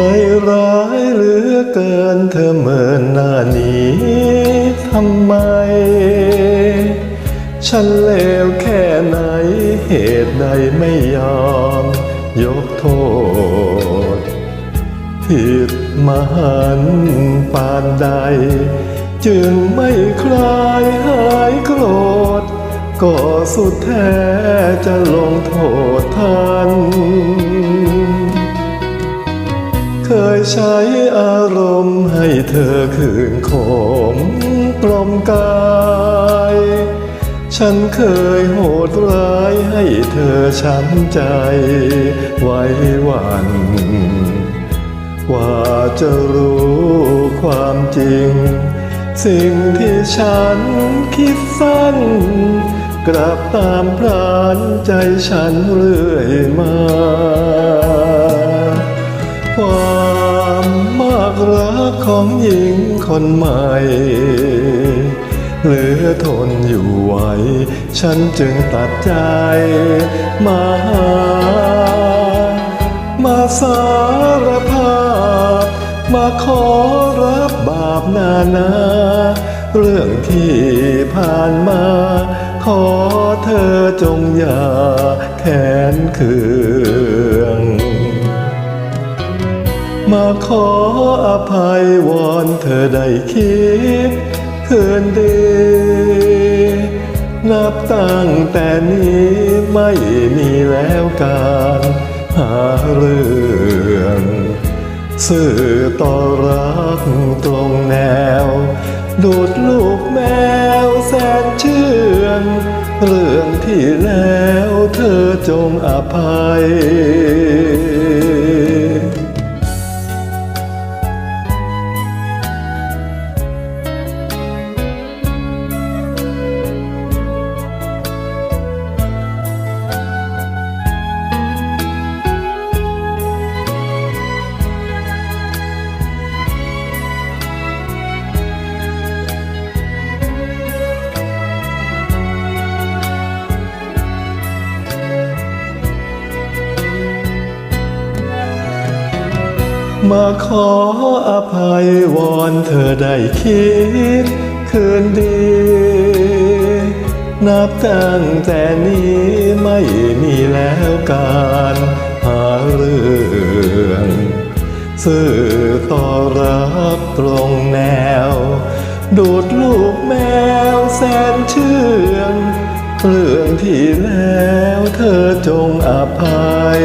ใจร้ายเหลือเกินเธอเมินหน้านี้ทำไม ฉันเลวแค่ไหนเหตุใดไม่ยอม ยกโทษ ผิดมหันต์ปานใด จึงไม่คลายหายโกรธ ก็สุดแท้จะลงโทษทัน เคยใช้อารมณ์ให้เธอคืนขมกลมกาย ฉันเคยโหดร้ายให้เธอช้ำใจ ไว้วันกว่าจะรู้ความจริง สิ่งที่ฉันคิดสั้น กลับตามพรานใจฉันเรื่อยมา องหญิงคนใหม่เหลือทนอยู่ไหว ฉันจึงตัดใจ มาหา มาสารภาพ มาขอรับบาปนานา เรื่องที่ผ่านมา ขอเธอจงอย่าแค้นคือ มาขออภัยวอนเธอได้คิดคืนดี นับตั้งแต่นี้ไม่มีแล้วการหาเรื่องสื่อต่อรักตรงแนว ดูดลูกแมวแสนเชื่องเรื่องที่แล้วเธอจงอภัย มาขออภัยวอนเธอได้คิด คืนดี นับตั้งแต่นี้ไม่มีแล้วการหาเรื่องสื่อต่อรับตรงแนว ดูดลูกแมวแสนเชื่องเรื่องที่แล้วเธอจงอภัย